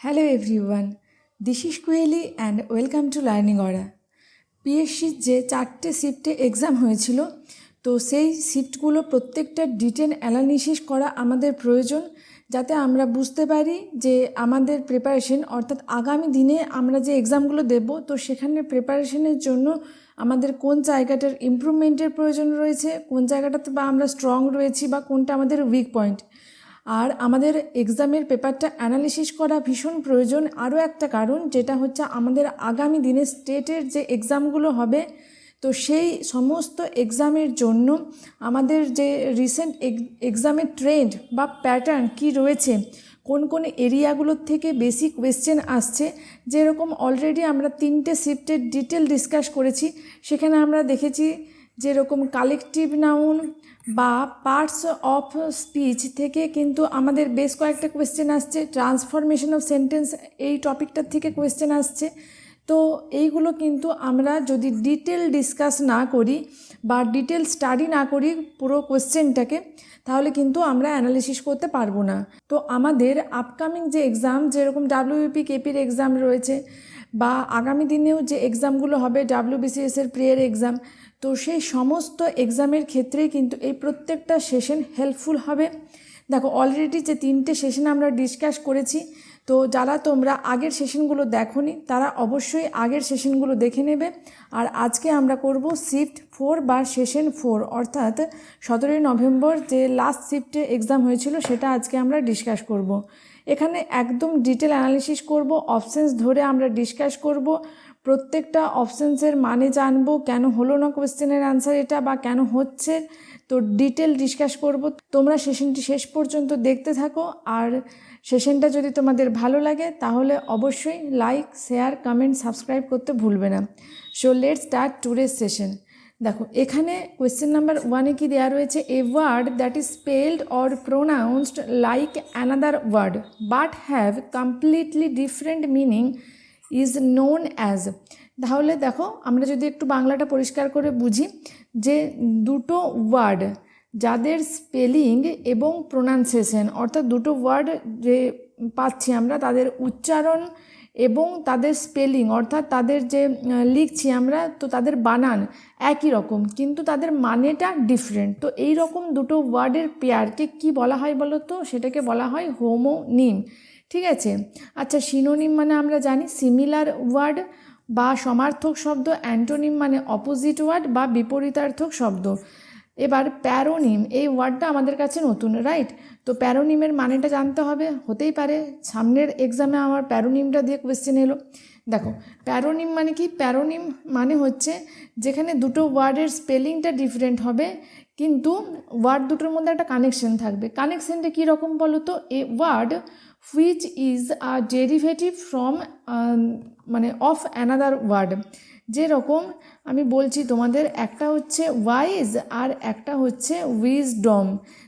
Hello everyone this is Koheli and welcome to learning aura পিএসসির যে চারটে শিফটে exam হয়েছিল, তো সেই শিফটগুলো প্রত্যেকটা ডিটেল অ্যানালিসিস করা আমাদের প্রয়োজন, যাতে আমরা বুঝতে পারি যে আমাদের প্রিপারেশন অর্থাৎ আগামী দিনে আমরা যে এক্সামগুলো দেব, তো সেখানে প্রিপারেশনের জন্য আমাদের কোন জায়গাটার ইমপ্রুভমেন্টের প্রয়োজন রয়েছে, কোন জায়গাটাতে বা আমরা স্ট্রং রয়েছি বা কোনটা আমাদের উইক পয়েন্ট আর আমাদের এক্সামের পেপারটা অ্যানালিসিস করা ভীষণ প্রয়োজন। আরও একটা কারণ, যেটা হচ্ছে আমাদের আগামী দিনে স্টেটের যে এক্সামগুলো হবে, তো সেই সমস্ত এক্সামের জন্য আমাদের যে রিসেন্ট এক্সামের ট্রেন্ড বা প্যাটার্ন কি রয়েছে, কোন কোন এরিয়াগুলোর থেকে বেশি কোয়েশ্চেন আসছে, যেরকম অলরেডি আমরা তিনটে শিফটের ডিটেল ডিসকাস করেছি, সেখানে আমরা দেখেছি যেরকম কালেকটিভ নাউন বা পার্টস অফ স্পিচ থেকে কিন্তু আমাদের বেশ কয়েকটা কোয়েশ্চেন আসছে। ট্রান্সফরমেশন অফ সেন্টেন্স এই টপিকটার থেকে কোয়েশ্চেন আসছে। তো এইগুলো কিন্তু আমরা যদি ডিটেল ডিসকাস না করি বা ডিটেল স্টাডি না করি পুরো কোয়েশ্চেনটাকে তাহলে কিন্তু আমরা অ্যানালিসিস করতে পারব না। তো আমাদের আপকামিং যে এক্সাম যেরকম ডাব্লিউপি কেপির এক্সাম রয়েছে বা আগামী দিনেও যে এক্সামগুলো হবে ডাব্লিউবিসিএসের প্রিয়ার এক্সাম তো সেই সমস্ত এক্সামের ক্ষেত্রেই কিন্তু এই প্রত্যেকটা সেশন হেল্পফুল হবে। দেখো অলরেডি যে তিনটে সেশন আমরা ডিসকাস করেছি, তো যারা তোমরা আগের সেশনগুলো দেখোনি, তারা অবশ্যই আগের সেশনগুলো দেখে নেবে। আর আজকে আমরা করব শিফট ফোর বা সেশন ফোর অর্থাৎ সতেরোই নভেম্বর যে লাস্ট শিফটে এক্সাম হয়েছিল, সেটা আজকে আমরা ডিসকাস করব। এখানে একদম ডিটেল অ্যানালিসিস করব অপশানস ধরে আমরা ডিসকাস করব। প্রত্যেকটা অপশানসের মানে জানব কেন হলো না কোয়েশ্চেনের আনসার এটা বা কেন হচ্ছে, তো ডিটেল ডিসকাস করব। তোমরা সেশনটি শেষ পর্যন্ত দেখতে থাকো। আর সেশনটা যদি তোমাদের ভালো লাগে, তাহলে অবশ্যই লাইক শেয়ার কমেন্ট সাবস্ক্রাইব করতে ভুলবে না। সো লেট স্টার্ট টুডের সেশন দেখো, এখানে কোয়েশ্চেন নাম্বার ওয়ানে কি দেওয়া রয়েছে? A word that is spelled or pronounced like another word but have completely different meaning is known as তাহলে দেখো, আমরা যদি একটু বাংলাটা পরিষ্কার করে বুঝি, যে দুটো ওয়ার্ড যাদের স্পেলিং এবং প্রোনাউন্সিয়েশন অর্থাৎ দুটো ওয়ার্ড যে পাচ্ছি আমরা, তাদের উচ্চারণ এবং তাদের স্পেলিং অর্থাৎ তাদের যে লিখছি আমরা, তো তাদের বানান, একই রকম, কিন্তু তাদের মানেটা ডিফারেন্ট তো এই রকম দুটো ওয়ার্ডের পেয়ারকে কি বলা হয় বলো তো? সেটাকে বলা হয় হোমোনিম ঠিক আছে? আচ্ছা সিনোনিম মানে আমরা জানি সিমিলার ওয়ার্ড বা সমার্থক শব্দ অ্যান্টোনিম মানে অপোজিট ওয়ার্ড বা বিপরীতার্থক শব্দ। এবার প্যারোনিম, এই ওয়ার্ডটা আমাদের কাছে নতুন রাইট তো প্যারোনিমের মানেটা জানতে হবে, হতেই পারে। সামনের এক্সামে আমার প্যারোনিমটা দিয়ে কোয়েশ্চেন এলো। দেখো, প্যারোনিম মানে কি? প্যারোনিম মানে হচ্ছে যেখানে দুটো ওয়ার্ডের স্পেলিংটা ডিফারেন্ট হবে, কিন্তু ওয়ার্ড দুটোর মধ্যে একটা কানেকশন থাকবে। কানেকশনটা কীরকম বলো তো a word which is a derivative from মানে অফ অ্যানাদার ওয়ার্ড যেরকম আমি বলছি তোমাদের, একটা হচ্ছে ওয়াইজ আর একটা হচ্ছে উইজডম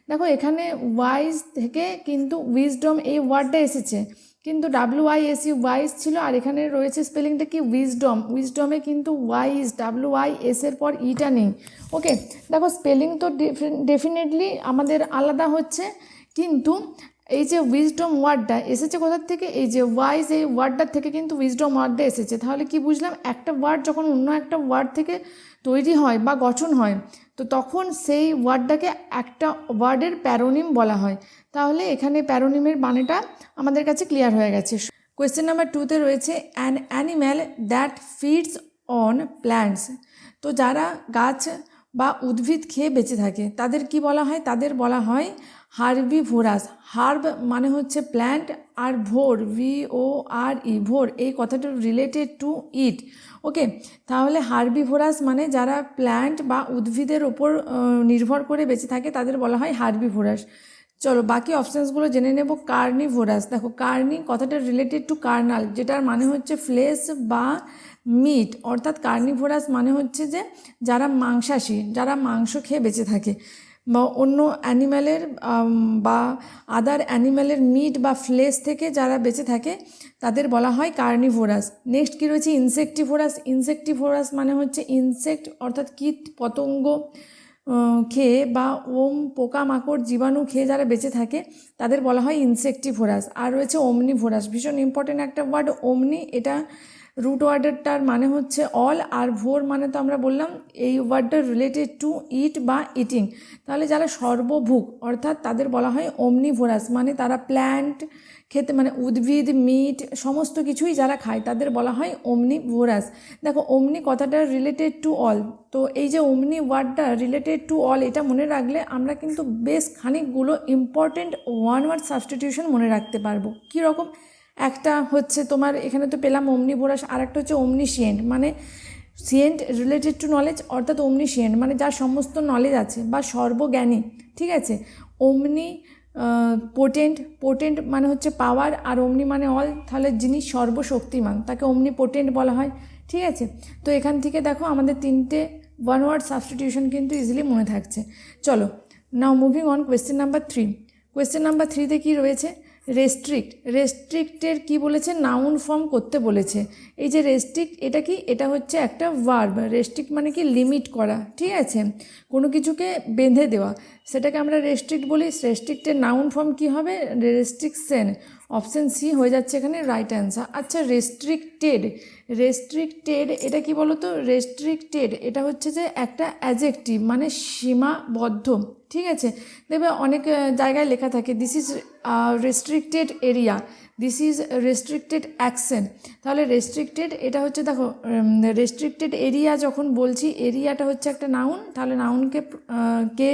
দেখো, এখানে ওয়াইজ থেকে কিন্তু উইজডম এই ওয়ার্ডটা এসেছে। কিন্তু W Y S U wise ছিল, আর এখানে রয়েছে স্পেলিংটা কি? উইজডম উইজডমে কিন্তু ওয়াইজ ডাব্লু ওয়াই এস এর পর ইটা নেই। ওকে দেখো স্পেলিং তো ডেফিনেটলি আমাদের আলাদা হচ্ছে। কিন্তু এই যে উইজডম ওয়ার্ডটা এসেছে কোথার থেকে? এই যে ওয়াইজ এই ওয়ার্ডটার থেকে কিন্তু উইজডম ওয়ার্ডটা এসেছে। তাহলে কি বুঝলাম? একটা ওয়ার্ড যখন অন্য একটা ওয়ার্ড থেকে তৈরি হয় বা গঠন হয়, তো তখন সেই ওয়ার্ডটাকে একটা ওয়ার্ডের প্যারোনিম বলা হয়। তাহলে এখানে প্যারোনিমের মানেটা আমাদের কাছে ক্লিয়ার হয়ে গেছে। কোয়েশ্চেন নাম্বার টুতে রয়েছে an animal that feeds on plants তো যারা গাছ বা উদ্ভিদ খেয়ে বেঁচে থাকে, তাদের কি বলা হয়? তাদের বলা হয় হার্বি ভোরাস। হার্ব মানে হচ্ছে প্ল্যান্ট আর ভোর ভি ও আর ই ভোর। এই কথাটা রিলেটেড টু ইট ওকে তাহলে হার্বি ভোরাস মানে যারা প্ল্যান্ট বা উদ্ভিদের ওপর নির্ভর করে বেঁচে থাকে, তাদের বলা হয় হার্বি ভোরাস। চলো, বাকি অপশানসগুলো জেনে নেব কার্নি ভোরাস। দেখো, কার্নি কথাটা রিলেটেড টু কার্নাল যেটার মানে হচ্ছে ফ্লেশ বা মিট অর্থাৎ কার্নিভোরাস মানে হচ্ছে যে, যারা মাংসাশী, যারা মাংস খেয়ে বেঁচে থাকে। বা অন্য অ্যানিম্যালের বা আদার অ্যানিম্যালের মিট বা ফ্লেশ থেকে যারা বেঁচে থাকে, তাদের বলা হয় কার্নিভোরাস। নেক্সট কী রয়েছে? ইনসেক্টিভোরাস। ইনসেক্টিভোরাস মানে হচ্ছে ইনসেক্ট অর্থাৎ কীট, পতঙ্গ খেয়ে বা ওম, পোকামাকড়, জীবাণু খেয়ে যারা বেঁচে থাকে, তাদের বলা হয় ইনসেক্টিভোরাস আর রয়েছে ওমনিভোরাস ভীষণ ইম্পর্টেন্ট একটা ওয়ার্ড অমনি এটা রুট ওয়ার্ডেরটার মানে হচ্ছে অল আর ভোর মানে তো আমরা বললাম এই ওয়ার্ডটা রিলেটেড টু ইট বা ইটিং তাহলে যারা সর্বভুক অর্থাৎ তাদের বলা হয় অমনি ভোরাস মানে তারা প্ল্যান্ট খেতে মানে উদ্ভিদ মিট সমস্ত কিছুই যারা খায়, তাদের বলা হয় অমনি ভোরাস দেখো অমনি কথাটা রিলেটেড টু অল তো এই যে অমনি ওয়ার্ডটা রিলেটেড টু অল এটা মনে রাখলে আমরা কিন্তু বেশ খানিকগুলো ইম্পর্টেন্ট ওয়ান ওয়ার্ড সাবস্টিটিউশন মনে রাখতে পারব। কীরকম? একটা হচ্ছে তোমার, এখানে তো পেলাম অমনিবোরাস আর একটা হচ্ছে অমনিশিয়েন্ট মানে সিয়েন্ট রিলেটেড টু নলেজ অর্থাৎ অমনিশিয়েন্ট মানে যার সমস্ত নলেজ আছে বা সর্বজ্ঞানী, ঠিক আছে? অমনি পোটেন্ট পোটেন্ট মানে হচ্ছে পাওয়ার আর অমনি মানে অল তাহলে যিনি সর্বশক্তিমান, তাকে অমনি পোটেন্ট বলা হয়, ঠিক আছে? তো এখান থেকে দেখো আমাদের তিনটে ওয়ান ওয়ার্ড সাবস্টিটিউশন কিন্তু ইজিলি মনে থাকছে। চলো now moving on question number three question number থ্রিতে কী রয়েছে? রেস্ট্রিক্ট রেস্ট্রিক্টের কি বলেছে? নাউন ফর্ম করতে বলেছে। এই যে রেস্ট্রিক্ট এটা কি? এটা হচ্ছে একটা ভার্ব রেস্ট্রিক্ট মানে কি? লিমিট করা, ঠিক আছে? কোনো কিছুকে বেঁধে দেওয়া। সেটাকে আমরা রেস্ট্রিক্ট বলি। রেস্ট্রিক্টের নাউন ফর্ম কি হবে? রেস্ট্রিকশন অপশন সি হয়ে যাচ্ছে এখানে রাইট অ্যান্সার আচ্ছা রেস্ট্রিক্টেড রেস্ট্রিক্টেড এটা কি বলতো? রেস্ট্রিক্টেড এটা হচ্ছে যে একটা অ্যাজেক্টিভ মানে সীমাবদ্ধ। ঠিক আছে? দেখবে অনেক জায়গায় লেখা থাকে this is restricted area this is restricted action তাহলে রেস্ট্রিক্টেড এটা হচ্ছে দেখো রেস্ট্রিক্টেড এরিয়া যখন বলছি এরিয়াটা হচ্ছে একটা নাউন তাহলে নাউনকে কে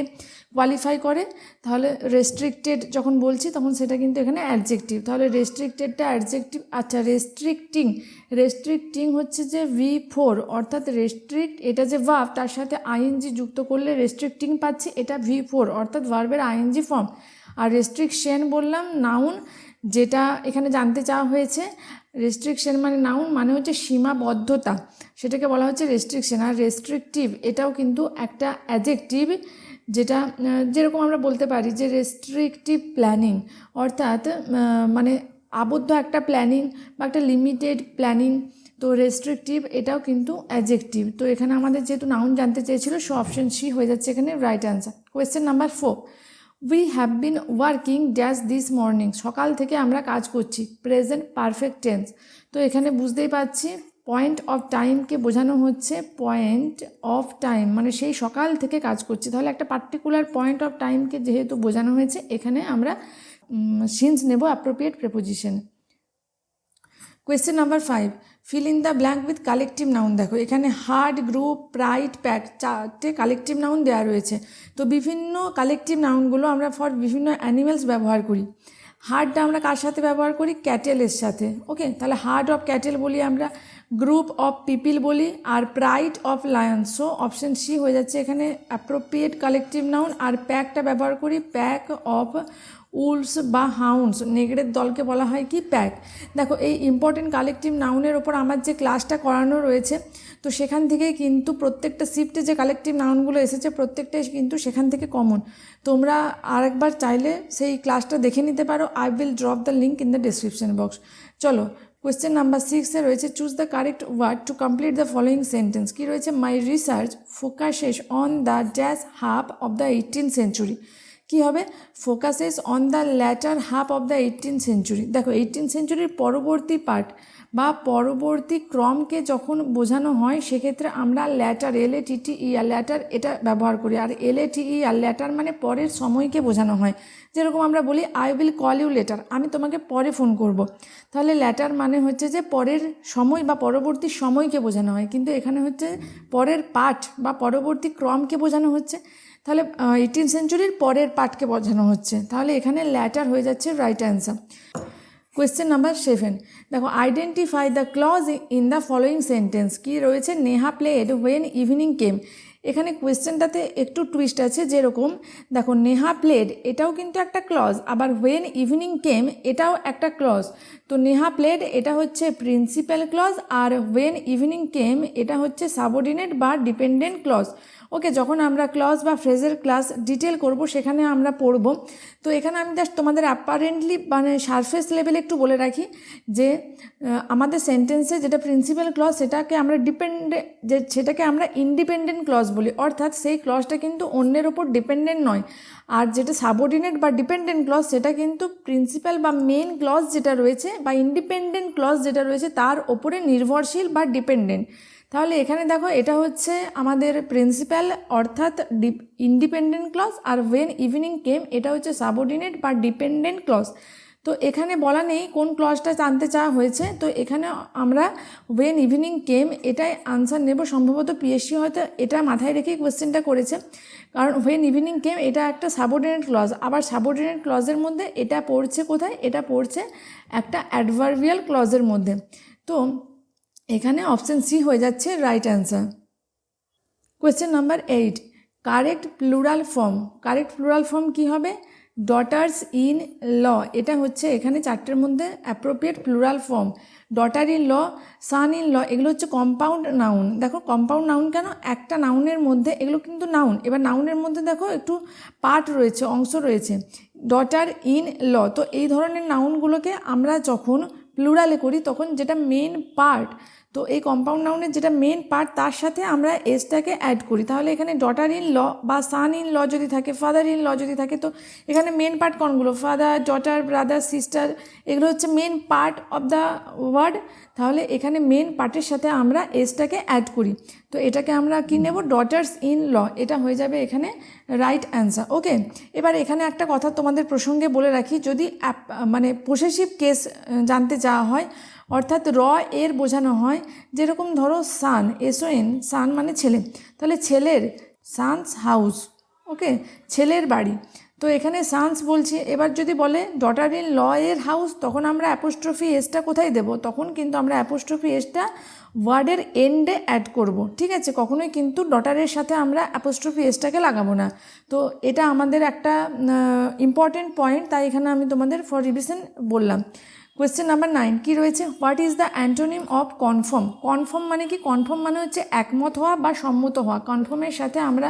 কোয়ালিফাই করে? তাহলে রেস্ট্রিক্টেড যখন বলছি, তখন সেটা কিন্তু এখানে অ্যাডজেক্টিভ তাহলে রেস্ট্রিক্টেডটা অ্যাডজেক্টিভ আচ্ছা রেস্ট্রিক্টিং রেস্ট্রিক্টিং হচ্ছে যে ভি ফোর অর্থাৎ রেস্ট্রিক্ট এটা যে ভার্ব তার সাথে আইএনজি যুক্ত করলে রেস্ট্রিক্টিং পাচ্ছি, এটা ভি ফোর অর্থাৎ ভার্বের আইএনজি ফর্ম আর রেস্ট্রিকশন বললাম নাউন যেটা এখানে জানতে চাওয়া হয়েছে রেস্ট্রিকশন মানে নাউন মানে হচ্ছে সীমাবদ্ধতা, সেটাকে বলা হচ্ছে রেস্ট্রিকশন আর রেস্ট্রিকটিভ এটাও কিন্তু একটা অ্যাজেক্টিভ যেটা যেরকম আমরা বলতে পারি যে রেস্ট্রিকটিভ প্ল্যানিং অর্থাৎ মানে আবদ্ধ একটা প্ল্যানিং বা একটা লিমিটেড প্ল্যানিং তো রেস্ট্রিকটিভ এটাও কিন্তু অ্যাজেক্টিভ তো এখানে আমাদের যেহেতু নাউন জানতে চেয়েছিল সো অপশন সি হয়ে যাচ্ছে এখানে right answer question number four we have been working dash this morning সকাল থেকে আমরা কাজ করছি প্রেজেন্ট পারফেক্ট টেন্স তো এখানে বুঝতেই পারছি পয়েন্ট অফ টাইমকে বোঝানো হচ্ছে পয়েন্ট অফ টাইম মানে সেই সকাল থেকে কাজ করছি। তাহলে একটা পার্টিকুলার পয়েন্ট অফ টাইমকে যেহেতু বোঝানো হয়েছে, এখানে আমরা সিন্স নেব appropriate preposition question number five fill in the blank with collective noun দেখো, এখানে হার্ড গ্রুপ প্রাইড প্যাক চারটে কালেকটিভ নাউন দেওয়া রয়েছে। তো বিভিন্ন কালেকটিভ নাউনগুলো আমরা ফর বিভিন্ন অ্যানিমেলস ব্যবহার করি। হার্ডটা আমরা কার সাথে ব্যবহার করি? ক্যাটেলের সাথে। ওকে তাহলে হার্ড অফ ক্যাটেল বলি আমরা গ্রুপ অফ পিপিল বলি, আর pride of lion so option C হয়ে যাচ্ছে এখানে অ্যাপ্রোপ্রিয়েট কালেকটিভ নাউন আর প্যাকটা ব্যবহার করি প্যাক অফ উলস বা হাউন্ডস নেগড়ের দলকে বলা হয় কি, প্যাক। দেখো, এই ইম্পর্টেন্ট কালেকটিভ নাউনের ওপর আমার যে ক্লাসটা করানো রয়েছে, তো সেখান থেকেই কিন্তু প্রত্যেকটা শিফটে যে কালেকটিভ নাউনগুলো এসেছে, প্রত্যেকটাই কিন্তু সেখান থেকে কমন তোমরা আরেকবার চাইলে সেই ক্লাসটা দেখে নিতে পারো। I will drop the link in the description box চলো কোয়েশ্চেন নাম্বার সিক্সে রয়েছে choose the correct word to complete the following sentence কী রয়েছে? My research focuses on the dash half of the eighteen century কী হবে? Focuses on the latter half of the eighteen century দেখো eighteen সেঞ্চুরির পরবর্তী part বা পরবর্তী ক্রমকে যখন বোঝানো হয়, সেক্ষেত্রে আমরা ল্যাটার এল এ টি ই আর ল্যাটার এটা ব্যবহার করি। আর এল এ ই আর ল্যাটার মানে পরের সময়কে বোঝানো হয়। যেরকম আমরা বলি I will call you later আমি তোমাকে পরে ফোন করব। তাহলে ল্যাটার মানে হচ্ছে যে পরের সময় বা পরবর্তী সময়কে বোঝানো হয়। কিন্তু এখানে হচ্ছে পরের পাঠ বা পরবর্তী ক্রমকে বোঝানো হচ্ছে। তাহলে এইটিন সেঞ্চুরির পরের পার্টকে বোঝানো হচ্ছে। তাহলে এখানে ল্যাটার হয়ে যাচ্ছে right answer question number seven দেখো identify the clause in the following sentence কি রয়েছে? Neha played when evening came এখানে কোয়েশ্চেনটাতে একটু টুইস্ট আছে যেরকম, দেখো, নেহা প্লেড এটাও কিন্তু একটা ক্লজ আবার হোয়েন ইভিনিং কেম এটাও একটা ক্লজ তো নেহা প্লেড এটা হচ্ছে প্রিন্সিপাল ক্লজ আর ওয়েন ইভিনিং কেম এটা হচ্ছে সাবঅর্ডিনেট বা ডিপেন্ডেন্ট ক্লজ ওকে যখন আমরা ক্লজ বা ফ্রেজের ক্লাস ডিটেল করব, সেখানে আমরা পড়ব। তো এখানে আমি জাস্ট তোমাদের অ্যাপারেন্টলি মানে সারফেস লেভেলে একটু বলে রাখি যে আমাদের সেন্টেন্সে যেটা প্রিন্সিপাল ক্লজ সেটাকে আমরা ডিপেন্ডে যে সেটাকে আমরা ইন্ডিপেন্ডেন্ট ক্লজ বলি। অর্থাৎ সেই ক্লজটা কিন্তু অন্যের ওপর ডিপেন্ডেন্ট নয়। আর যেটা সাবঅর্ডিনেট বা ডিপেন্ডেন্ট ক্লজ সেটা কিন্তু প্রিন্সিপাল বা মেন ক্লজ যেটা রয়েছে বা ইন্ডিপেন্ডেন্ট ক্লজ যেটা রয়েছে, তার ওপরে নির্ভরশীল বা ডিপেন্ডেন্ট তাহলে এখানে দেখো, এটা হচ্ছে আমাদের প্রিন্সিপাল অর্থাৎ ইন্ডিপেন্ডেন্ট ক্লস আর ওয়েন ইভিনিং কেম এটা হচ্ছে সাবঅর্ডিনেট বা ডিপেন্ডেন্ট ক্লজ তো এখানে বলা নেই কোন ক্লজটা জানতে চাওয়া হয়েছে। তো এখানে আমরা ওয়েন ইভিনিং কেম এটাই আনসার নেব। সম্ভবত পিএসসি হয়তো এটা মাথায় রেখেই কোয়েশ্চেনটা করেছে। কারণ ওয়েন ইভিনিং কেম এটা একটা সাবঅর্ডিনেট ক্লজ আবার সাবঅর্ডিনেট ক্লজের মধ্যে এটা পড়ছে কোথায়? এটা পড়ছে একটা অ্যাডভার্বিয়াল ক্লজের মধ্যে। তো এখানে অপশান সি হয়ে যাচ্ছে right answer question number eight correct plural form correct plural form কী হবে? ডটার্স ইন ল এটা হচ্ছে এখানে চারটের মধ্যে appropriate plural form daughter in law son in law এগুলো হচ্ছে কম্পাউন্ড নাউন দেখো কম্পাউন্ড নাউন কেন? একটা নাউনের মধ্যে, এগুলো কিন্তু নাউন এবার নাউনের মধ্যে দেখো একটু পার্ট রয়েছে, অংশ রয়েছে। ডটার ইন ল তো এই ধরনের নাউনগুলোকে আমরা যখন প্লুরালে করি, তখন যেটা মেন পার্ট তো এই কম্পাউন্ড নাউনের যেটা মেন পার্ট তার সাথে আমরা এসটাকে অ্যাড করি। তাহলে এখানে ডটার ইন ল বা সান ইন ল যদি থাকে ফাদার ইন ল যদি থাকে, তো এখানে মেন পার্ট কোনগুলো? ফাদার ডটার ব্রাদার সিস্টার এগুলো হচ্ছে main part of the word তাহলে এখানে মেন পার্টের সাথে আমরা এসটাকে অ্যাড করি। তো এটাকে আমরা কী নেব? ডটার্স ইন ল এটা হয়ে যাবে এখানে রাইট অ্যান্সার ওকে এবার এখানে একটা কথা তোমাদের প্রসঙ্গে বলে রাখি। যদি মানে পসেসিভ কেস জানতে চাওয়া হয় অর্থাৎ র এর বোঝানো হয় যেরকম ধরো সান এসও এন সান মানে ছেলে। তাহলে ছেলের সানস হাউস ওকে ছেলের বাড়ি। তো এখানে সানস বলছি, এবার যদি বলে ডটার ইন ল এর হাউস তখন আমরা অ্যাপোস্ট্রফি এসটা কোথায় দেব? তখন কিন্তু আমরা অ্যাপোস্ট্রফি এসটা ওয়ার্ডের এন্ডে অ্যাড করব, ঠিক আছে? কখনোই কিন্তু ডটারের সাথে আমরা অ্যাপোস্ট্রফি এসটাকে লাগাবো না। তো এটা আমাদের একটা ইম্পর্টেন্ট পয়েন্ট তাই এখানে আমি তোমাদের ফর রিভিশন বললাম। কোয়েশ্চেন নাম্বার নাইন কী রয়েছে? What is the antonym of confirm confirm মানে কি? কনফার্ম মানে হচ্ছে একমত হওয়া বা সম্মত হওয়া। কনফার্মের সাথে আমরা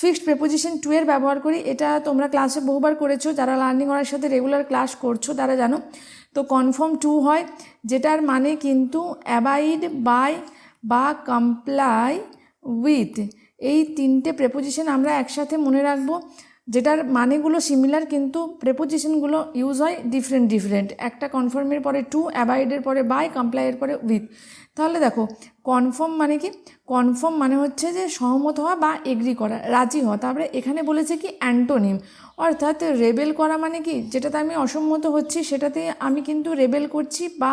ফিক্সড প্রেপোজিশন টু এর ব্যবহার করি। এটা তোমরা ক্লাসে বহুবার করেছ। যারা লার্নিং করার সাথে রেগুলার ক্লাস করছ, তারা জানো। তো কনফার্ম টু হয়, যেটার মানে কিন্তু অ্যাবাইড বাই বা কমপ্লাই উইথ এই তিনটে প্রেপোজিশন আমরা একসাথে মনে রাখব। যেটার মানেগুলো সিমিলার কিন্তু প্রেপোজিশনগুলো ইউজ হয় ডিফারেন্ট ডিফারেন্ট একটা কনফার্মের পরে টু অ্যাবাইডের পরে বাই কমপ্লাইয়ের পরে উইথ তাহলে দেখো কনফার্ম মানে কি? কনফার্ম মানে হচ্ছে যে সহমত হওয়া বা এগ্রি করা, রাজি হওয়া। তারপরে এখানে বলেছে কি অ্যান্টোনিম অর্থাৎ রেবেল করা মানে কি? যেটাতে আমি অসম্মত হচ্ছি, সেটাতে আমি কিন্তু রেবেল করছি বা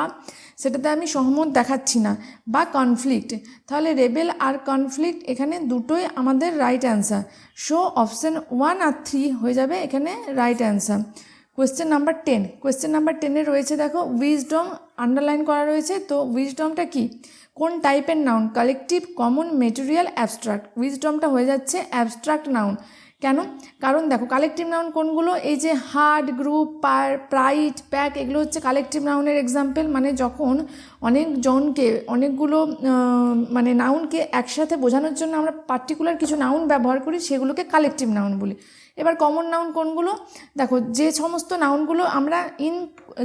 সেটাতে আমি সহমত দেখাচ্ছি না। বা কনফ্লিক্ট তাহলে রেবেল আর কনফ্লিক্ট এখানে দুটোই আমাদের right answer so option one আর থ্রি হয়ে যাবে এখানে right answer question number ten question number টেনে রয়েছে দেখো উইজডম আন্ডারলাইন করা রয়েছে। তো উইজডমটা কি? কোন টাইপের noun collective common material abstract উইজডমটা হয়ে যাচ্ছে অ্যাবস্ট্রাক্ট নাউন কেন? কারণ দেখো কালেকটিভ নাউন কোনগুলো? এই যে herd group pair pride pack এগুলো হচ্ছে কালেকটিভ নাউনের এক্সাম্পল মানে যখন অনেকজনকে অনেকগুলো মানে নাউনকে একসাথে বোঝানোর জন্য আমরা পার্টিকুলার কিছু নাউন ব্যবহার করি, সেগুলোকে কালেকটিভ নাউন বলি। এবার কমন নাউন কোনগুলো? দেখো, যে সমস্ত নাউনগুলো আমরা ইন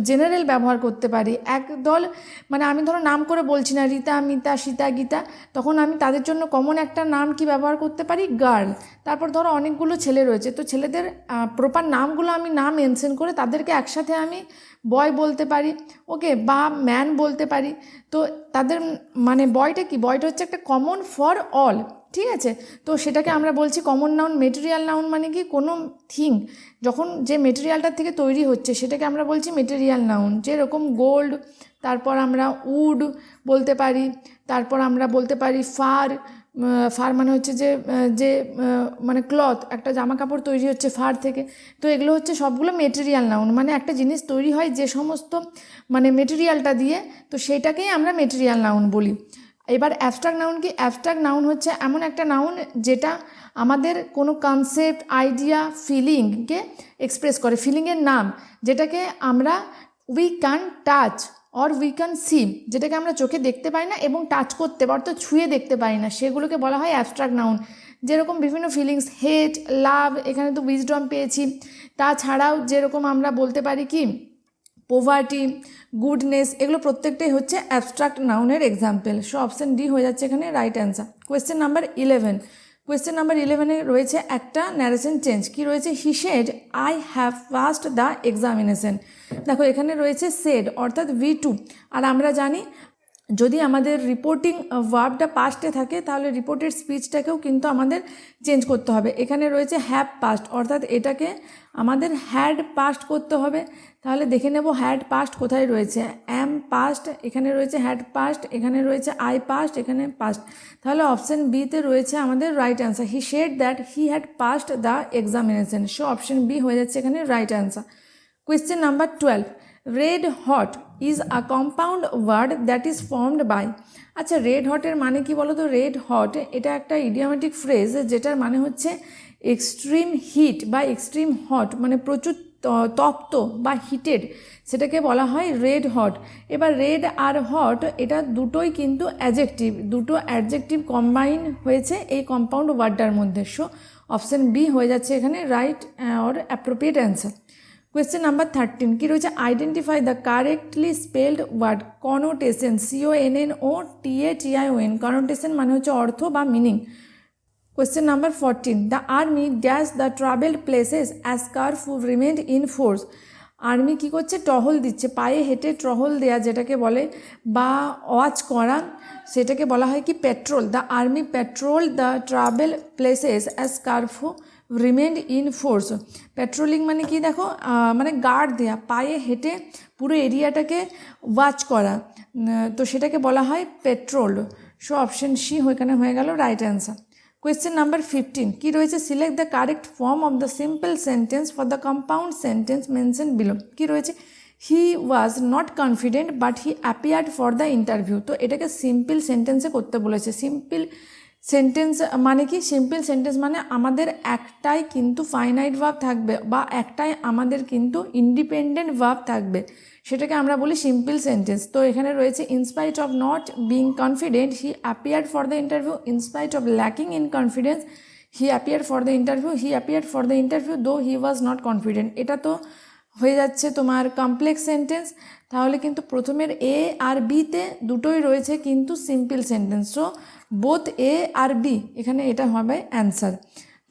জেনারেল ব্যবহার করতে পারি একদল মানে আমি ধরো নাম করে বলছি না, রীতা, মিতা, সীতা, গীতা, তখন আমি তাদের জন্য কমন একটা নাম কি ব্যবহার করতে পারি? গার্ল তারপর ধরো অনেকগুলো ছেলে রয়েছে তো ছেলেদের প্রপার নামগুলো আমি না মেনশন করে তাদেরকে একসাথে আমি বয় বলতে পারি, ওকে, বা ম্যান বলতে পারি। তো তাদের মানে বয়টা কি? বয়টা হচ্ছে একটা কমন ফর অল ঠিক আছে? তো সেটাকে আমরা বলছি কমন নাউন মেটেরিয়াল নাউন মানে কি? কোনো থিং যখন যে মেটেরিয়ালটার থেকে তৈরি হচ্ছে, সেটাকে আমরা বলছি মেটেরিয়াল নাউন যেরকম গোল্ড তারপর আমরা উড বলতে পারি, তারপর আমরা বলতে পারি ফার ফার মানে হচ্ছে যে যে মানে ক্লথ একটা জামা কাপড় তৈরি হচ্ছে ফার থেকে। তো এগুলো হচ্ছে সবগুলো মেটেরিয়াল নাউন মানে একটা জিনিস তৈরি হয় যে সমস্ত মানে মেটেরিয়ালটা দিয়ে, তো সেটাকেই আমরা মেটেরিয়াল নাউন বলি। এবার অ্যাবস্ট্রাক্ট নাউন কি? অ্যাবস্ট্রাক্ট নাউন হচ্ছে এমন একটা নাউন যেটা আমাদের কোনো কনসেপ্ট আইডিয়া ফিলিংকে এক্সপ্রেস করে ফিলিংয়ের নাম, যেটাকে আমরা we can touch or we can see যেটাকে আমরা চোখে দেখতে পাই না এবং টাচ করতে পারি অর্থাৎ ছুঁয়ে দেখতে পাই না, সেগুলোকে বলা হয় অ্যাবস্ট্রাক্ট নাউন যেরকম বিভিন্ন ফিলিংস হেট লাভ এখানে তো উইজডম পেয়েছি। তাছাড়াও যেরকম আমরা বলতে পারি কি পোভার্টি গুডনেস এগুলো প্রত্যেকটাই হচ্ছে অ্যাবস্ট্রাক্ট নাউনের এক্সাম্পল সো অপশান ডি হয়ে যাচ্ছে এখানে right answer question number eleven question number ইলেভেনে রয়েছে একটা ন্যারেশন চেঞ্জ কি রয়েছে? He said I have passed the examination দেখো, এখানে রয়েছে সেড অর্থাৎ ভি টু আর আমরা জানি যদি আমাদের রিপোর্টিং ভার্বটা পাস্টে থাকে, তাহলে রিপোর্টেড স্পিচটাকেও কিন্তু আমাদের চেঞ্জ করতে হবে। এখানে রয়েছে হ্যাপ পাস্ট অর্থাৎ এটাকে আমাদের হ্যাড পাস্ট করতে হবে। তাহলে দেখে নেব হ্যাড পাস্ট কোথায় রয়েছে। অ্যাম পাস্ট এখানে রয়েছে হ্যাড পাস্ট এখানে রয়েছে আই পাস্ট এখানে পাস্ট তাহলে অপশান বিতে রয়েছে আমাদের right answer he said that he had passed the examination so option B হয়ে যাচ্ছে এখানে right answer question number twelve red hot is a compound word that is formed by আচ্ছা red হটের মানে কি বলো তো রেড হট এটা একটা ইডিয়ামেটিক ফ্রেজ যেটার মানে হচ্ছে এক্সট্রিম হিট বা এক্সট্রিম হট মানে প্রচুর তপ্ত বা হিটেড সেটাকে বলা হয় রেড হট এবার রেড আর হট এটা দুটোই কিন্তু অ্যাজেক্টিভ দুটো অ্যাডজেক্টিভ কম্বাইন হয়েছে এই কম্পাউন্ড ওয়ার্ডটার মধ্যে। সো অপশান বি হয়ে যাচ্ছে এখানে right or appropriate answer question number thirteen কী রয়েছে identify the correctly spelled word connotation C O N N O T I O N connotation মানে হচ্ছে অর্থ বা meaning question number fourteen the army dash the travelled places as curfew remained in force army কী করছে? টহল দিচ্ছে, পায়ে হেঁটে টহল দেয়া যেটাকে বলে বা ওয়াচ করা, সেটাকে বলা হয় কি? Patrol the army patrol the travel places as curfew remained in force patrolling মানে কি দেখো? মানে গার্ড দেয়া, পায়ে হেঁটে পুরো এরিয়াটাকে ওয়াচ করা। তো সেটাকে বলা হয় পেট্রোল সো অপশন সি ওইখানে হয়ে গেল right answer question number fifteen কি রয়েছে? Select the correct form of the simple sentence for the compound sentence mention below কি রয়েছে? He was not confident but he appeared for the interview তো এটাকে simple সেন্টেন্সে করতে বলেছে। সিম্পল সেন্টেন্স মানে কি? সিম্পল সেন্টেন্স মানে আমাদের একটাই কিন্তু ফাইনাইট ভাব থাকবে বা একটাই আমাদের কিন্তু ইন্ডিপেন্ডেন্ট ভাব থাকবে। সেটাকে আমরা বলি সিম্পল সেন্টেন্স তো এখানে রয়েছে in spite of not being confident he appear for the interview in spite of lacking in confidence he appear for the interview he appear for the interview though he was not confident এটা তো হয়ে যাচ্ছে তোমার complex sentence তাহলে কিন্তু প্রথমের এ আর বিতে দুটোই রয়েছে কিন্তু simple sentence so both A R B এখানে এটা হবে অ্যান্সার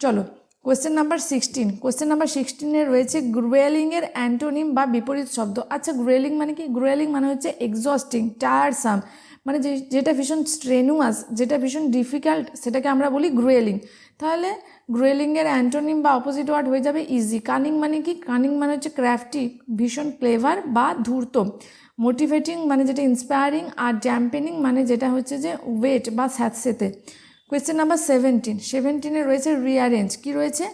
চলো question number sixteen question number সিক্সটিনে রয়েছে গ্রুয়েলিংয়ের অ্যান্টোনিম বা বিপরীত শব্দ। আচ্ছা গ্রুয়েলিং মানে কি? গ্রুয়েলিং মানে হচ্ছে এক্সস্টিং টায়ারসাম মানে যে, যেটা ভীষণ স্ট্রেনুয়াস যেটা ভীষণ ডিফিকাল্ট সেটাকে আমরা বলি গ্রুয়েলিং তাহলে গ্রুয়েলিংয়ের অ্যান্টোনিম বা অপোজিট ওয়ার্ড হয়ে যাবে ইজি কানিং মানে কি? কানিং মানে হচ্ছে ক্র্যাফটি ভীষণ ক্লেভার বা ধূর্ত। মোটিভেটিং মানে যেটা ইন্সপায়ারিং আর জ্যাম্পেনিং মানে যেটা হচ্ছে যে ওয়েট বা স্যাঁতসেতে। কোয়েশ্চেন নাম্বার সেভেন্টিন সেভেন্টিনে রয়েছে রিঅ্যারেঞ্জ কি রয়েছে?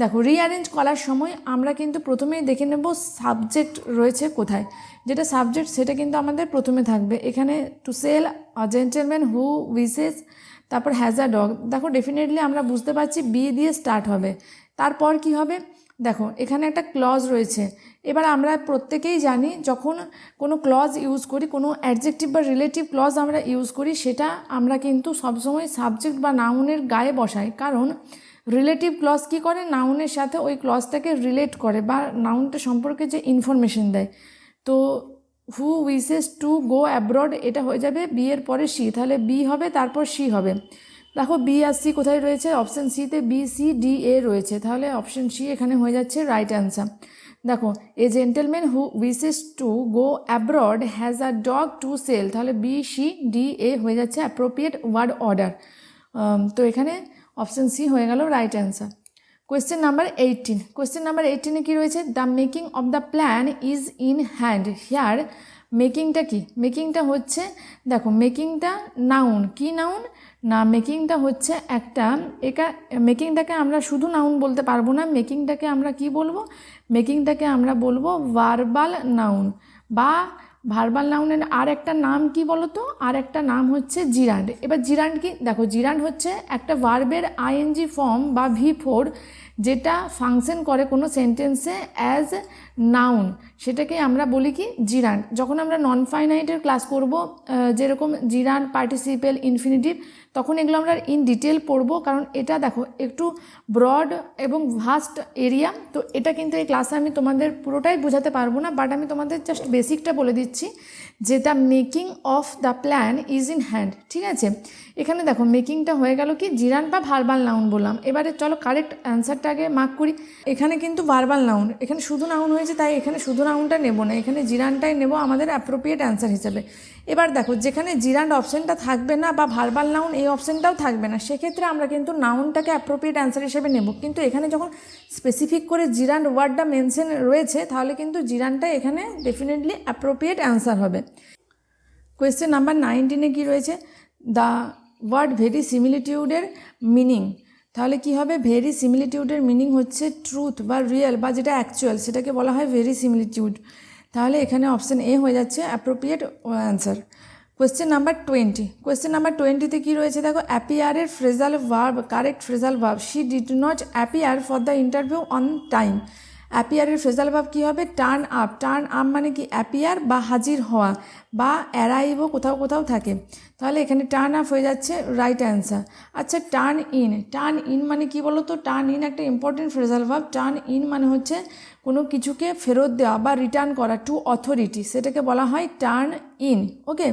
দেখো রিঅ্যারেঞ্জ করার সময় আমরা কিন্তু প্রথমেই দেখে নেব সাবজেক্ট রয়েছে কোথায়। যেটা সাবজেক্ট সেটা কিন্তু আমাদের প্রথমে থাকবে। এখানে to sell gentleman who wishes তারপর হ্যাজ ডগ দেখো ডেফিনেটলি আমরা বুঝতে পারছি বি দিয়ে স্টার্ট হবে। তারপর কি হবে? দেখো, এখানে একটা ক্লজ রয়েছে। এবার আমরা প্রত্যেকেই জানি, যখন কোনো ক্লজ ইউজ করি, কোনো অ্যাডজেক্টিভ বা রিলেটিভ ক্লজ আমরা ইউজ করি, সেটা আমরা কিন্তু সবসময় সাবজেক্ট বা নাউনের গায়ে বসাই। কারণ রিলেটিভ ক্লজ কী করে? নাউনের সাথে ওই ক্লজটাকে রিলেট করে বা নাউনটা সম্পর্কে যে ইনফরমেশন দেয়। তো who wishes to go abroad এটা হয়ে যাবে বি এর পরে সি তাহলে বি হবে, তারপর সি হবে। দেখো বি আর সি কোথায় রয়েছে? অপশান সিতে বি সি ডি এ রয়েছে। তাহলে অপশান সি এখানে হয়ে যাচ্ছে রাইট অ্যান্সার দেখো a gentleman who wishes to go abroad has a dog to sell তাহলে বি সি ডি এ হয়ে যাচ্ছে অ্যাপ্রোপ্রিয়েট ওয়ার্ড অর্ডার তো এখানে অপশান সি হয়ে গেল right answer question number eighteen question number এইটিনে কী রয়েছে? The making of the plan is in hand here মেকিংটা কি? মেকিংটা হচ্ছে, দেখো মেকিংটা নাউন কি নাউন না মেকিংটা হচ্ছে একটা, একা মেকিংটাকে আমরা শুধু নাউন বলতে পারব না। মেকিংটাকে আমরা কি বলব? মেকিংটাকে আমরা বলব ভার্বাল নাউন বা ভার্বাল নাউনের আর একটা নাম কি বলো তো আর একটা নাম হচ্ছে জিরান্ড। এবার জিরান্ড কি? দেখো, জিরান্ড হচ্ছে একটা ভার্বের আইএনজি ফর্ম বা ভি ফোর যেটা ফাংশন করে কোনো সেন্টেন্সে অ্যাজ নাউন, সেটাকে আমরা বলি কি জিরান। যখন আমরা নন ফাইনাইটের ক্লাস করব যেরকম জিরান পার্টিসিপেল ইনফিনিটিভ তখন এগুলো আমরা ইন ডিটেল পড়ব, কারণ এটা দেখো একটু ব্রড এবং ভাস্ট এরিয়া তো এটা কিন্তু এই ক্লাসে আমি তোমাদের পুরোটাই বোঝাতে পারব না বাট আমি তোমাদের জাস্ট বেসিকটা বলে দিচ্ছি যে the making of the plan is in hand ঠিক আছে? এখানে দেখো মেকিংটা হয়ে গেল কি জিরান বা ভার্বাল নাউন বললাম। এবারে চলো কারেক্ট অ্যান্সারটা আগে মার্ক করি। এখানে কিন্তু ভার্বাল নাউন এখানে শুধু নাউন হয়েছে তাই এখানে শুধু রাউন্ডটা নেব না, এখানে জিরানটাই নেব আমাদের অ্যাপ্রোপ্রিয়েট অ্যান্সার হিসেবে। এবার দেখো, যেখানে জিরান্ড অপশানটা থাকবে না বা ভার্বাল নাউন এই অপশানটাও থাকবে না, সেক্ষেত্রে আমরা কিন্তু নাউনটাকে অ্যাপ্রোপ্রিয়েট অ্যান্সার হিসেবে নেব। কিন্তু এখানে যখন স্পেসিফিক করে জিরান্ড ওয়ার্ডটা মেনশন রয়েছে, তাহলে কিন্তু জিরানটা এখানে ডেফিনেটলি অ্যাপ্রোপ্রিয়েট অ্যান্সার হবে। কোয়েশ্চেন নাম্বার নাইনটিনে কী রয়েছে? দ্য ওয়ার্ড ভেরি সিমিলিটিউডের মিনিং তাহলে কি হবে? ভেরি সিমিলিটিউডের মিনিং হচ্ছে ট্রুথ বা রিয়েল বা যেটা অ্যাকচুয়াল সেটাকে বলা হয় ভেরি সিমিলিটিউড তাহলে এখানে অপশান এ হয়ে যাচ্ছে appropriate answer question number twenty question number টোয়েন্টিতে কী রয়েছে? দেখো অ্যাপিয়ারের phrasal verb correct phrasal verb she did not appear for the interview on time অ্যাপিয়ারের phrasal verb কী হবে? টার্ন আপ টার্ন আপ মানে কি? অ্যাপিয়ার বা হাজির হওয়া বা অ্যারাইভও কোথাও কোথাও থাকে। তাহলে এখানে টার্ন আপ হয়ে যাচ্ছে রাইট অ্যান্সার আচ্ছা টার্ন ইন টার্ন ইন মানে কি বলো তো টার্ন ইন একটা important phrasal verb. Turn in মানে হচ্ছে কোনো কিছুকে ফেরত দেওয়া বা রিটার্ন করা টু অথরিটি সেটাকে বলা হয় টার্ন ইন ওকে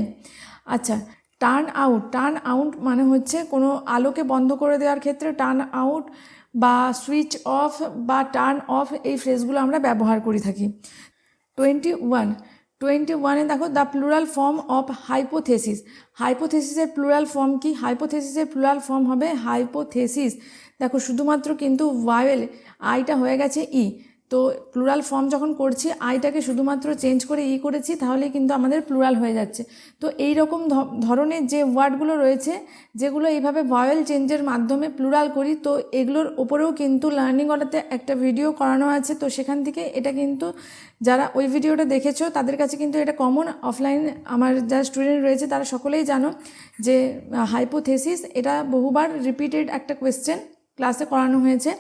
আচ্ছা টার্ন আউট টার্ন আউট মানে হচ্ছে কোনো আলোকে বন্ধ করে দেওয়ার ক্ষেত্রে টার্ন আউট বা সুইচ অফ বা টার্ন অফ এই ফ্রেজগুলো আমরা ব্যবহার করে থাকি। টোয়েন্টি ওয়ান টোয়েন্টি ওয়ানে দেখো the plural form of hypothesis হাইপোথেসিসের plural form কি? হাইপোথেসিসের প্লুরাল ফর্ম হবে হাইপোথেসিস দেখো শুধুমাত্র কিন্তু ওয়াইল আইটা হয়ে গেছে ই তো প্লুরাল ফর্ম যখন করছি আইটাকে শুধুমাত্র চেঞ্জ করে ই করেছি তাহলে কিন্তু আমাদের প্লুরাল হয়ে যাচ্ছে। তো এই রকম ধরনের যে ওয়ার্ডগুলো রয়েছে, যেগুলো এইভাবে ভয়েল চেঞ্জের মাধ্যমে প্লুরাল করি, তো এগুলোর ওপরেও কিন্তু লার্নিং অর্ডারতে একটা ভিডিও করানো আছে। তো সেখান থেকে এটা কিন্তু যারা ওই ভিডিওটা দেখেছ, তাদের কাছে কিন্তু এটা কমন অফলাইন আমার যারা স্টুডেন্ট রয়েছে, তারা সকলেই জানো যে হাইপোথেসিস এটা বহুবার রিপিটেড একটা কোয়েশ্চেন ক্লাসে করানো হয়েছে।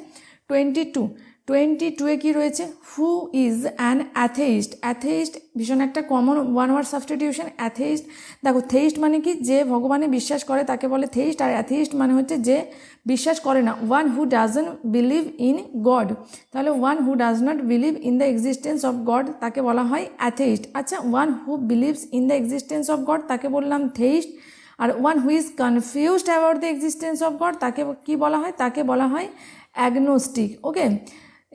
টোয়েন্টি টু টোয়েন্টি টুয়ে কী রয়েছে? Who is an atheist atheist ভীষণ একটা common one word substitution atheist দেখো থেইস্ট মানে কি? যে ভগবানে বিশ্বাস করে, তাকে বলে থেইস্ট আর অ্যাথেইস্ট মানে হচ্ছে যে বিশ্বাস করে না। One who doesn't believe in God তাহলে one who does not believe in the existence of God তাকে বলা হয় অ্যাথেইস্ট আচ্ছা one who believes in the existence of God তাকে বললাম theist R one who is confused about the existence of God তাকে কি বলা হয়? তাকে বলা হয় অ্যাগনোস্টিক ওকে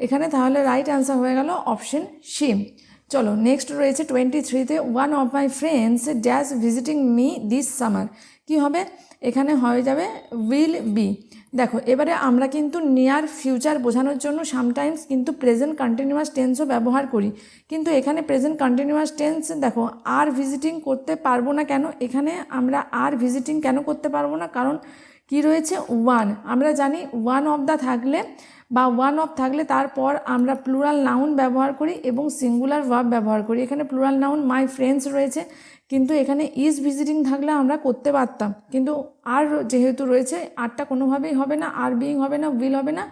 এখানে তাহলে রাইট অ্যান্সার হয়ে গেল অপশন সি চলো নেক্সট রয়েছে টোয়েন্টি থ্রিতে one of my friends dash visiting me this summer কি হবে? এখানে হয়ে যাবে উইল বি দেখো, এবারে আমরা কিন্তু নিয়ার ফিউচার বোঝানোর জন্য সামটাইমস কিন্তু প্রেজেন্ট কন্টিনিউয়াস টেন্সও ব্যবহার করি। কিন্তু এখানে প্রেজেন্ট কন্টিনিউয়াস টেন্স দেখো, আর ভিজিটিং করতে পারব না কেন? এখানে আমরা আর ভিজিটিং কেন করতে পারব না? কারণ কি রয়েছে? ওয়ান আমরা জানি ওয়ান অফ দ্য থাকলে বা ওয়ান অফ থাকলে তারপর আমরা প্লুরাল নাউন ব্যবহার করি এবং সিঙ্গুলার ভার্ব ব্যবহার করি। এখানে প্লুরাল নাউন মাই ফ্রেন্ডস রয়েছে, কিন্তু এখানে ইজ ভিজিটিং থাকলে আমরা করতে পারতাম। কিন্তু আর যেহেতু রয়েছে, আরটা কোনোভাবেই হবে না, আর বিং হবে না উইল হবে না।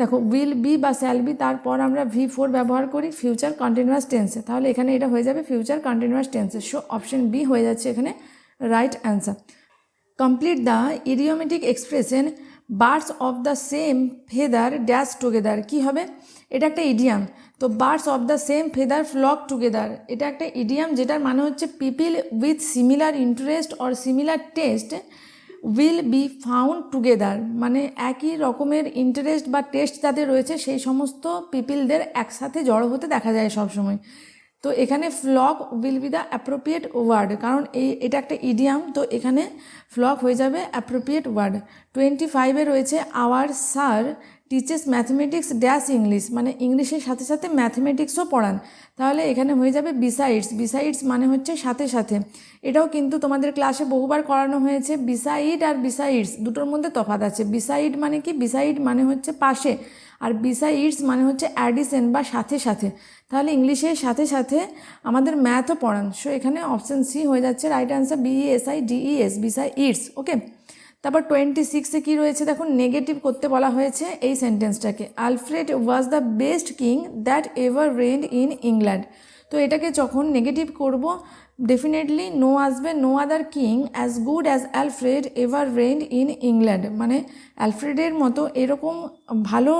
দেখো উইল বি বা স্যাল বি তারপর আমরা ভি ফোর ব্যবহার করি ফিউচার কন্টিনিউয়াস টেন্সে তাহলে এখানে এটা হয়ে যাবে ফিউচার কন্টিনিউয়াস টেন্সে সো অপশন বি হয়ে যাচ্ছে এখানে right answer complete the idiomatic expression birds of the same feather dash together. কি হবে? এটা একটা ইডিয়াম তো birds of the same feather flock together. এটা একটা ইডিয়াম যেটার মানে হচ্ছে people with similar interest or similar taste will be found together মানে একই রকমের ইন্টারেস্ট বা টেস্ট যাদের রয়েছে, সেই সমস্ত পিপিলদের একসাথে জড়ো হতে দেখা যায় সবসময়। তো এখানে flock will be the appropriate word কারণ এই, এটা একটা ইডিয়াম তো এখানে ফ্লক হয়ে যাবে অ্যাপ্রোপ্রিয়েট ওয়ার্ড টোয়েন্টি ফাইভে রয়েছে our sir teachers mathematics dash English মানে ইংলিশের সাথে সাথে ম্যাথমেটিক্সও পড়ান। তাহলে এখানে হয়ে যাবে বিসাইডস বিসাইডস মানে হচ্ছে সাথে সাথে। এটাও কিন্তু তোমাদের ক্লাসে বহুবার করানো হয়েছে বিসাইড আর বিসাইডস দুটোর মধ্যে তফাৎ আছে। বিসাইড মানে কি? বিসাইড মানে হচ্ছে পাশে, আর বিসাইডস মানে হচ্ছে অ্যাডিসেন বা সাথে সাথে। তাহলে ইংলিশের সাথে সাথে আমাদের ম্যাথও পড়ান। সো এখানে অপশান সি হয়ে যাচ্ছে right answer B E S I D E S beside it's okay তারপর টোয়েন্টি সিক্সে কী রয়েছে? দেখুন নেগেটিভ করতে বলা হয়েছে এই সেন্টেন্সটাকে Alfred was the best king that ever reigned in England তো এটাকে যখন নেগেটিভ করব ডেফিনেটলি নো আসবে no other king as good as Alfred ever reigned in England মানে অ্যালফ্রেডের মতো এরকম ভালো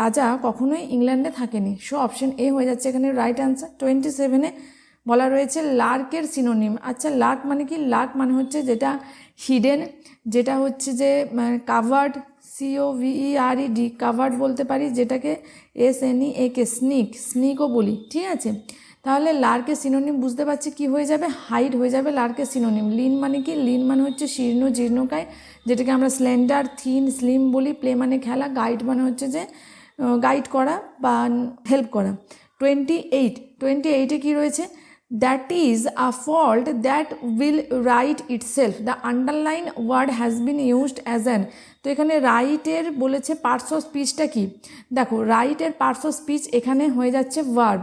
রাজা কখনোই ইংল্যান্ডে থাকেনি। সো অপশন এ হয়ে যাচ্ছে এখানে রাইট অ্যান্সার টোয়েন্টি সেভেনে বলা রয়েছে লার্কের সিনোনিম আচ্ছা লার্ক মানে কি? লার্ক মানে হচ্ছে যেটা হিডেন যেটা হচ্ছে যে covered C O R E D covered বলতে পারি, যেটাকে S N E A K sneak স্নিকও বলি, ঠিক আছে? তাহলে লার্কের সিনোনিম বুঝতে পারছি কি হয়ে যাবে? হাইট হয়ে যাবে লার্কের সিনোনিম লিন মানে কি? লিন মানে হচ্ছে শীর্ণ, জীর্ণকায়, যেটাকে আমরা স্লেন্ডার থিন স্লিম বলি প্লে মানে খেলা গাইড মানে হচ্ছে যে গাইড করা বা হেল্প করা। টোয়েন্টি এইট টোয়েন্টি এইটে কী রয়েছে? That is a fault that will right itself the underline word has been used as an তো এখানে রাইটের বলেছে পার্টস অফ স্পিচটা কি? দেখো রাইটের পার্টস অফ স্পিচ এখানে হয়ে যাচ্ছে verb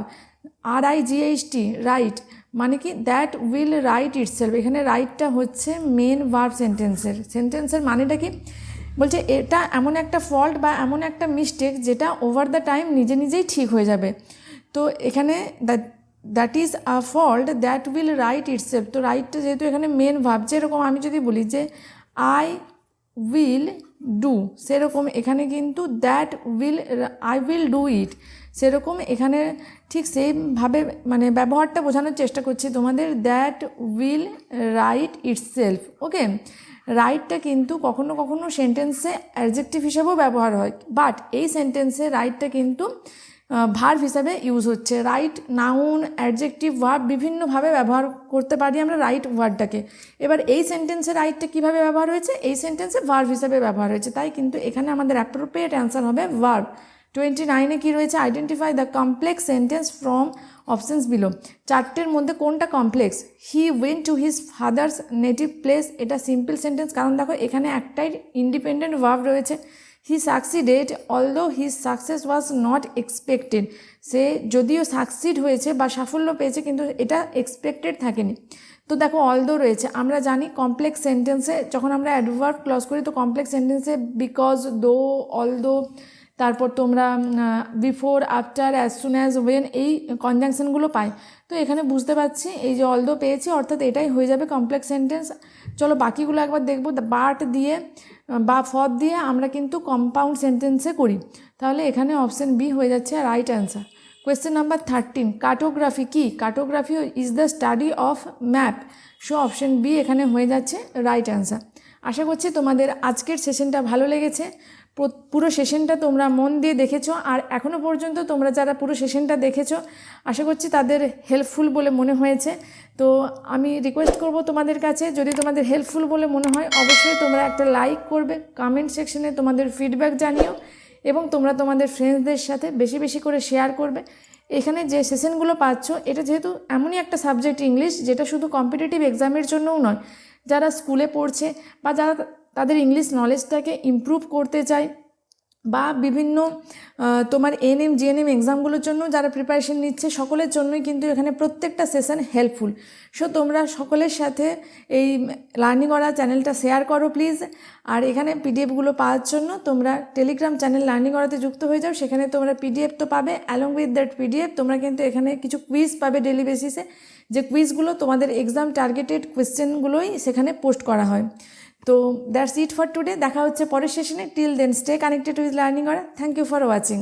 R I G H T right মানে কি? দ্যাট উইল রাইট ইটসেলফ এখানে রাইটটা হচ্ছে মেন ভার্ব সেন্টেন্সের সেন্টেন্সের মানেটা কি? বলছে এটা এমন একটা ফল্ট বা এমন একটা মিস্টেক যেটা ওভার দ্য টাইম নিজে নিজেই ঠিক হয়ে যাবে। তো এখানে that is a fault that will right itself তো রাইটটা যেহেতু এখানে মেন ভাব যেরকম আমি যদি বলি যে আই উইল ডু সেরকম এখানে কিন্তু that will I will do it সেরকম এখানে ঠিক সেইভাবে মানে ব্যবহারটা বোঝানোর চেষ্টা করছি তোমাদের that will right itself okay রাইটটা কিন্তু কখনো কখনো সেন্টেন্সে অ্যাডজেক্টিভ হিসেবেও ব্যবহার হয় বাট এই সেন্টেন্সে রাইটটা কিন্তু ভার্ব হিসাবে ইউজ হচ্ছে। রাইট নাউন অ্যাডজেক্টিভ ভার্ব বিভিন্নভাবে ব্যবহার করতে পারি আমরা রাইট ওয়ার্ডটাকে এবার এই সেন্টেন্সে রাইটটা কীভাবে ব্যবহার হয়েছে? এই সেন্টেন্সে ভার্ব হিসাবে ব্যবহার হয়েছে। তাই কিন্তু এখানে আমাদের অ্যাপ্রোপ্রিয়েট অ্যান্সার হবে ভার্ব টোয়েন্টি নাইনে কী রয়েছে? Identify the complex sentence from options below চারটের মধ্যে কোনটা complex he went to his father's native place এটা সিম্পল সেন্টেন্স কারণ দেখো, এখানে একটাই ইন্ডিপেন্ডেন্ট ভার্ব রয়েছে। He succeeded although he success was not expected সে যদিও সাকসিড হয়েছে বা সাফল্য পেয়েছে, কিন্তু এটা এক্সপেক্টেড থাকেনি। তো দেখো অলদো রয়েছে, আমরা জানি কমপ্লেক্স সেন্টেন্সে যখন আমরা অ্যাডভার্ভ ক্লস করি, তো কমপ্লেক্স সেন্টেন্সে বিকজ দো অলদো তারপর তোমরা before after as soon as when এই কনজাংশনগুলো পাই তো এখানে বুঝতে পারছি, এই যে অলদো পেয়েছি, অর্থাৎ এটাই হয়ে যাবে কমপ্লেক্স সেন্টেন্স চলো বাকিগুলো একবার দেখব। বাট দিয়ে, বা ফর দিয়ে আমরা কিন্তু কম্পাউন্ড সেন্টেন্সে করি। তাহলে এখানে অপশান বি হয়ে যাচ্ছে right answer question number thirteen cartography key? Cartography is the study of map so option B এখানে হয়ে যাচ্ছে রাইট অ্যান্সার আশা করছি তোমাদের আজকের সেশনটা ভালো লেগেছে। পুরো সেশনটা তোমরা মন দিয়ে দেখেছ আর এখনও পর্যন্ত তোমরা যারা পুরো সেশনটা দেখেছ, আশা করছি তাদের হেল্পফুল বলে মনে হয়েছে। তো আমি রিকোয়েস্ট করব তোমাদের কাছে, যদি তোমাদের হেল্পফুল বলে মনে হয়, অবশ্যই তোমরা একটা লাইক করবে কমেন্ট সেকশনে তোমাদের ফিডব্যাক জানিও এবং তোমরা তোমাদের ফ্রেন্ডসদের সাথে বেশি বেশি করে শেয়ার করবে। এখানে যে সেশনগুলো পাচ্ছ, এটা যেহেতু এমনই একটা সাবজেক্ট ইংলিশ যেটা শুধু কম্পিটিটিভ এক্সামের জন্যও নয়, যারা স্কুলে পড়ছে বা যারা তাদের ইংলিশ নলেজটাকে ইমপ্রুভ করতে চায় বা বিভিন্ন তোমার এনএম জিএনএম এক্সামগুলোর জন্য যারা প্রিপারেশন নিচ্ছে, সকলের জন্যই কিন্তু এখানে প্রত্যেকটা সেশন হেল্পফুল সো তোমরা সকলের সাথে এই লার্নিং করা চ্যানেলটা শেয়ার করো প্লিজ আর এখানে পিডিএফগুলো পাওয়ার জন্য তোমরা টেলিগ্রাম চ্যানেল লার্নিং করাতে যুক্ত হয়ে যাও। সেখানে তোমরা পিডিএফ তো পাবে অ্যালং উইথ দ্যাট পিডিএফ তোমরা কিন্তু এখানে কিছু কুইজ পাবে ডেলি বেসিসে যে কুইজগুলো তোমাদের এক্সাম টার্গেটেড কোয়েশ্চেনগুলোই সেখানে পোস্ট করা হয়। তো দ্যাটস ইট ফর টুডে দেখা হচ্ছে পরের সেশনে till then stay connected with learning order thank you for watching